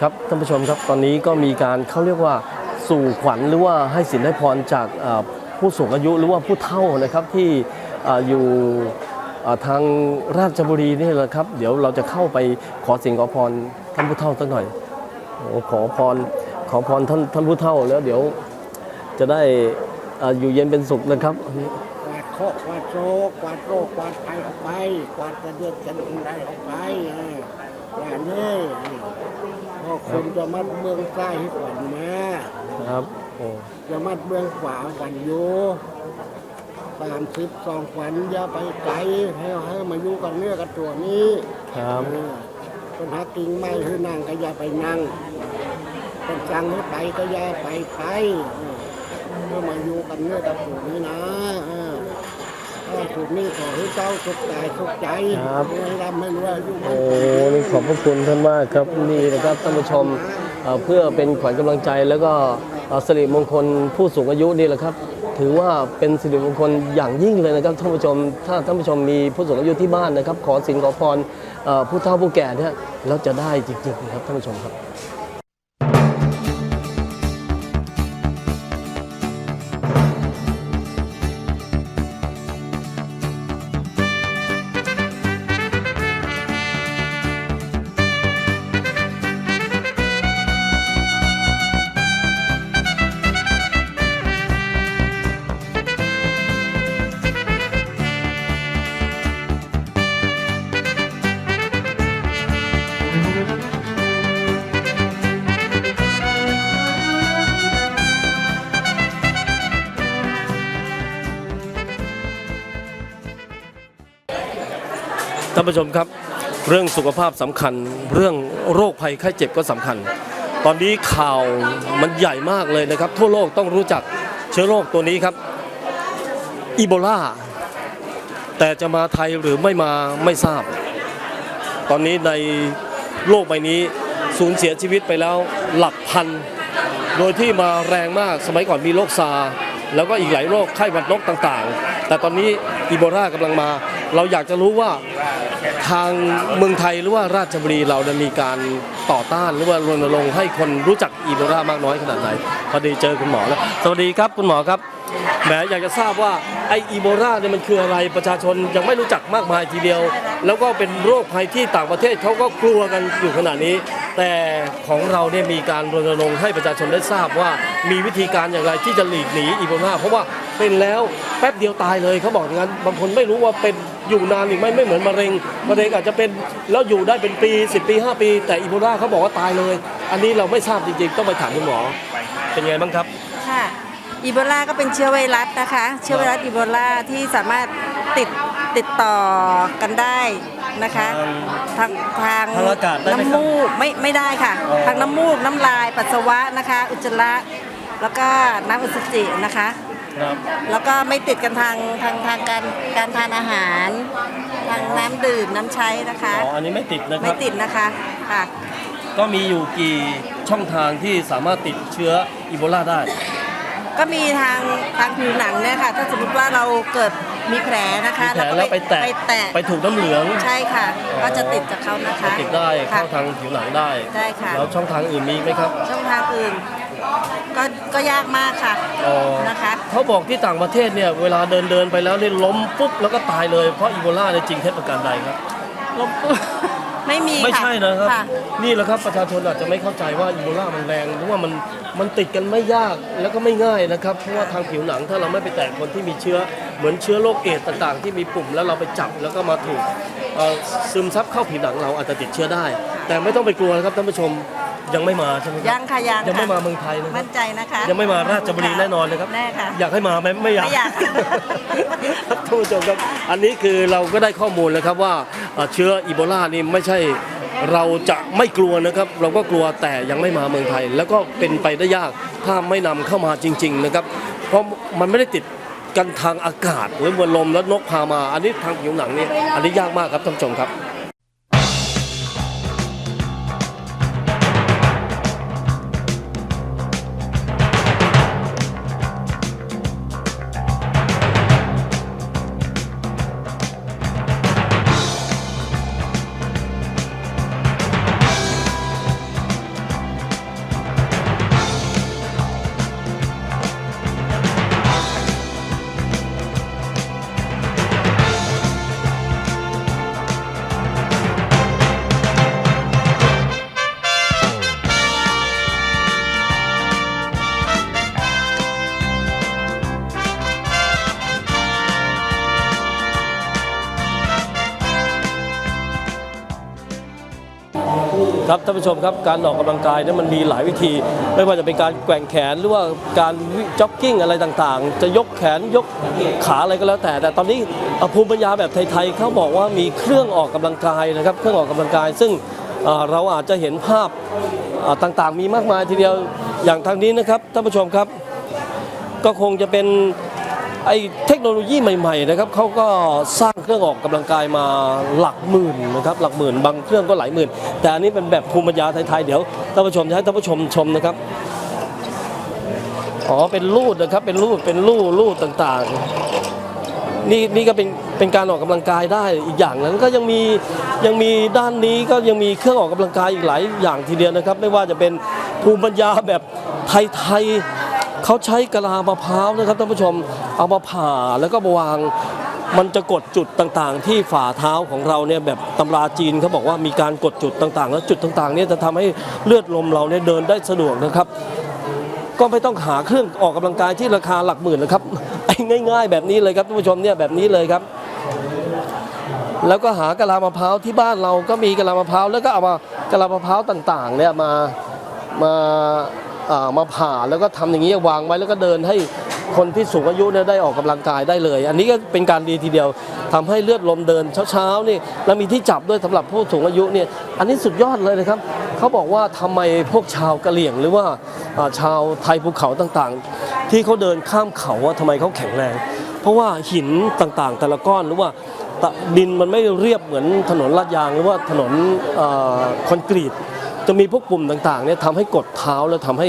ครับท่านผู้ชมครับตอนนี้ก็มีการเขาเรียกว่าสู่ขวัญหรือว่าให้สินให้พรจากผู้สูงอายุหรือว่าผู้เฒ่านะครับที่ออยู่ทางราชบุรีนี่แหละครับ เดี๋ยวเราจะเข้าไปขอสิ่งขอพรท่านผู้เฒ่าสักหน่อยขอพรขอพรท่านท่านผู้เฒ่าแล้วเดี๋ยวจะได้เอ่อยู่เย็นเป็นสุขนะครับกวาดโคกกวาดโศกกวาดโรคกวาดภัยออกไปกวาดกระเดือกกันอุไรออกไปอย่างนี้ พอคนจะมัดเมืองใต้ให้ก่อนมาครับโอ้จะมัดเมืองขวาก่อนอยู่สามสิบสองขวัญอย่าไปไกลให้ให้มาอยู่กับเนื้อกับตัวนี้ครับเออคนหากิ่งไม้ให้นั่งก็อย่าไปนั่งคนจังให้ไปก็อย่าไปไปเออเพื่อมาอยู่กับเนื้อกับตัวนี้นะ เออถ้าถูกนี่ขอให้เจ้าสุขใจสุขใจครับให้ร่ำให้รวยอายุมั่โอ้นนี่ขอบพระคุณท่านมากครับนี่นะครับท่านผู้ชมเอ่อเพื่อเป็นขวัญกำลังใจแล้วก็เอ่อสิริมงคลผู้สูงอายุนี่แหละครับ ถือว่าเป็นสิริมงคลอย่างยิ่งเลยนะครับท่านผู้ชม ถ้าท่านผู้ชมมีผู้สูงอายุที่บ้านนะครับ ขอสิ่งขอพรเอ่อผู้เฒ่าผู้แก่เนี่ยแล้วจะได้จริงๆนะครับท่านผู้ชมครับานผู้ชมครับ เรื่องสุขภาพสำคัญ เรื่องโรคภัยไข้เจ็บก็สำคัญ ตอนนี้ข่าวมันใหญ่มากเลยนะครับ ทั่วโลกต้องรู้จักเชื้อโรคตัวนี้ครับอีโบลาแต่จะมาไทยหรือไม่มาไม่ทราบ ตอนนี้ในโลกใบนี้สูญเสียชีวิตไปแล้วหลักพัน โดยที่มาแรงมากสมัยก่อนมีโรคซาร์แล้วก็อีกหลายโรคไข้หวัดนกต่างๆ แต่ตอนนี้อีโบลากำลังมา เราอยากจะรู้ว่าทางเมืองไทยหรือว่าราชบุรีเราได้มีการต่อต้านหรือว่ารณรงค์ให้คนรู้จักอีโบลามากน้อยขนาดไหนพอดีเจอคุณหมอแล้ว สวัสดีครับคุณหมอครับแหมอยากจะทราบว่าไออีโบลาเนี่ยมันคืออะไรประชาชนยังไม่รู้จักมากมายทีเดียว แล้วก็เป็นโรคภัยที่ต่างประเทศเขาก็กลัวกันอยู่ขนาดนี้ แต่ของเราเนี่ยมีการรณรงค์ให้ประชาชนได้ทราบว่ามีวิธีการอย่างไรที่จะหลีกหนีอีโบลาเพราะว่าเป็นแล้วแป๊บเดียวตายเลยเขาบอกอย่างนั้นบางคนไม่รู้ว่าเป็น อยู่นานหรือไม่ไม่เหมือนมะเร็งมะเร็งอาจจะเป็นแล้วอยู่ได้เป็นปี 10 ปี 5 ปี แต่อีโบลาเขาบอกว่าตายเลย อันนี้เราไม่ทราบจริงๆ ต้องไปถามคุณหมอ เป็นไงบ้างครับ ค่ะอีโบลาก็เป็นเชื้อไวรัสนะคะ เชื้อไวรัสอีโบลาที่สามารถติดติดต่อกันได้นะคะทางทางทางอากาศได้ไหมครับน้ำมูกไม่ไม่ได้ค่ะ อ๋อ ทางน้ำมูกน้ำลายปัสสาวะนะคะ อุจจาระแล้วก็น้ำอสุจินะคะ ครับแล้วก็ไม่ติดกันทางทางทางการการทานอาหาร ทางน้ำดื่มน้ำใช้นะคะ อ๋ออันนี้ไม่ติดนะคไม่รับ ติดนะคะค่ะ ก็มีอยู่กี่ช่องทางที่สามารถติดเชื้ออีโบลาได้ ก็มีทางทางผิวหนังเนี่ยค่ะ ถ้าสมมติว่าเราเกิดมีแผลนะคะมีแผลแล้วไปแตะไปแตะไปถูกน้ำเหลืองใช่ค่ะ ก็จะติดจากเขานะคะติดได้ค่ะ เข้าทางผิวหนังได้ ได้ค่ะ แล้วช่องทางอื่นมีไหมครับ ช่องทางอื่น ก็ก็ยากมากค่ะอ๋อนะคะเขาบอกที่ต่างประเทศเนี่ยเวลาเดินเดินไปแล้วเนี่ยล้มปุ๊บแล้วก็ตายเลยเพราะอีโบลาเนี่ยจริงเท็จประการใดครับลมปุ๊บ ไม่มีไม่ใช่นะครับ ค่ะ นี่แหละครับประชาชนอาจจะไม่เข้าใจว่าอีโบลามันแรงเพราะว่ามันมันติดกันไม่ยากแล้วก็ไม่ง่ายนะครับ เพราะว่าทางผิวหนังถ้าเราไม่ไปแตะคนที่มีเชื้อเหมือนเชื้อโรคเอดส์ต่างๆ ที่มีปุ่มแล้วเราไปจับแล้วก็มาถูกเอ่อซึมซับเข้าผิวหนังเราอาจจะติดเชื้อได้ แต่ไม่ต้องไปกลัวนะครับท่านผู้ชม ยังไม่มาใช่ไหมครับยังค่ะยังยังไม่ค่ะมาเมืองไทยนะครับมั่นใจนะคะยังไม่มาราชบุรีแน่นอนเลยครับ แน่ค่ะ อยากให้มาไหมไม่อยากไม่อยากท่านผู้ชมครับ อันนี้คือเราก็ได้ข้อมูลแล้วครับว่าเอ่อเชื้ออีโบลานี่ไม่ใช่เราจะไม่กลัวนะครับ เราก็กลัวแต่ยังไม่มาเมืองไทย แล้วก็เป็นไปได้ยากถ้าไม่นำเข้ามาจริง ๆนะครับ เพราะมันไม่ได้ติดกันทางอากาศหรือมวลลมแล้วนกพามา อันนี้ทางผิวหนังนี่อันนี้ยากมากครับท่านผู้ชมครับ ครับท่านผู้ชมครับการออกกำลังกายนี่ยมันมีหลายวิธี ไม่ว่าจะเป็นการแกว่งแขนหรือว่าการวิจ็อกกิ้งอะไรต่างๆ จะยกแขนยกขาอะไรก็แล้วแต่ แต่ตอนนี้อภูมิปัญญาแบบไทยๆเขาบอกว่ามีเครื่องออกกำลังกายนะครับ เครื่องออกกำลังกาย ซึ่งเราอาจจะเห็นภาพต่างๆ มีมากมายทีเดียวอย่างทางนี้นะครับท่านผู้ชมครับ ก็คงจะเป็น ไอ้เทคโนโลยีใหม่ๆนะครับเขาก็สร้างเครื่องออกกำลังกายมาหลักหมื่นนะครับหลักหมื่นบางเครื่องก็หลายหมื่น แต่อันนี้เป็นแบบภูมิปัญญาไทยๆเดี๋ยวท่านผู้ชมจะให้ท่านผู้ชมชมนะครับอ๋อเป็นรูดนะครับเป็นรูดเป็นลู่ลู่ต่างๆนี่นี่ก็เป็นเป็นการออกกำลังกายได้อีกอย่างหนึงก็ยังมียังมีด้านนี้ก็ยังมีเครื่องออกกำลังกายอีกหลายอย่างทีเดียวนะครับ ไม่ว่าจะเป็นภูมิปัญญาแบบไทยๆ เขาใช้กะลามะพร้าวนะครับท่านผู้ชมเอามาผ่าแล้วก็มาวางมันจะกดจุดต่างๆ ที่ฝ่าเท้าของเราเนี่ยแบบตำราจีนเขาบอกว่ามีการกดจุดต่างๆ แล้วจุดต่างๆเนี่ยจะทำให้เลือดลมเราเนี่ยเดินได้สะดวกนะครับ ก็ไม่ต้องหาเครื่องออกกำลังกายที่ราคาหลักหมื่นนะครับไอ้ง่าย ๆ แบบนี้เลยครับท่านผู้ชมเนี่ยแบบนี้เลยครับ แล้วก็หากะลามะพร้าวที่บ้านเราก็มีกะลามะพร้าวแล้วก็เอามากะลามะพร้าวต่างๆเนี่ยมามา มาผ่าแล้วก็ทำอย่างนี้วางไว้แล้วก็เดินให้คนที่สูงอายุเนี่ยได้ออกกำลังกายได้เลย อันนี้ก็เป็นการดีทีเดียวทำให้เลือดลมเดินเช้าๆนี่แล้วมีที่จับด้วยสำหรับผู้สูงอายุเนี่ยอันนี้สุดยอดเลยนะครับเขาบอกว่าทำไมพวกชาวกะเหรี่ยงหรือว่าชาวไทยภูเขาต่างๆ ที่เขาเดินข้ามเขาว่าทำไมเขาแข็งแรง เพราะว่าหินต่างๆ แต่ละก้อนหรือว่าดินมันไม่เรียบเหมือนถนนลาดยางหรือว่าถนนคอนกรีต จะมีพวกปุ่มต่างๆเนี่ยทำให้กดเท้าแล้วทำให้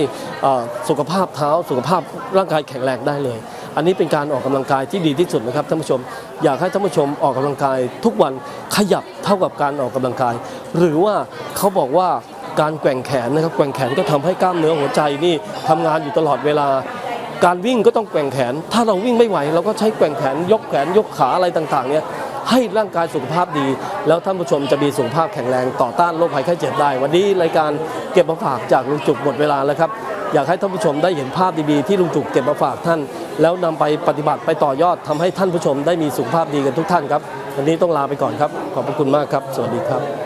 สุขภาพเท้า สุขภาพร่างกายแข็งแรงได้เลย อันนี้เป็นการออกกำลังกายที่ดีที่สุดนะครับท่านผู้ชม อยากให้ท่านผู้ชมออกกำลังกายทุกวันขยับเท่ากับการออกกำลังกาย หรือว่าเขาบอกว่าการแกว่งแขนนะครับแกว่งแขนก็ทำให้กล้ามเนื้อหัวใจนี่ทำงานอยู่ตลอดเวลาการวิ่งก็ต้องแกว่งแขน ถ้าเราวิ่งไม่ไหว เราก็ใช้แกว่งแขนยกแขนยกขาอะไรต่างๆเนี่ยให้ร่างกายสุขภาพดี แล้วท่านผู้ชมจะมีสุขภาพแข็งแรงต่อต้านโรคภัยไข้เจ็บได้ วันนี้รายการเก็บมาฝากจากลุงจุกหมดเวลาแล้วครับ อยากให้ท่านผู้ชมได้เห็นภาพดีๆที่ลุงจุกเก็บมาฝากท่าน แล้วนำไปปฏิบัติไปต่อยอดทำให้ท่านผู้ชมได้มีสุขภาพดีกันทุกท่านครับวันนี้ต้องลาไปก่อนครับ ขอบพระคุณมากครับ สวัสดีครับ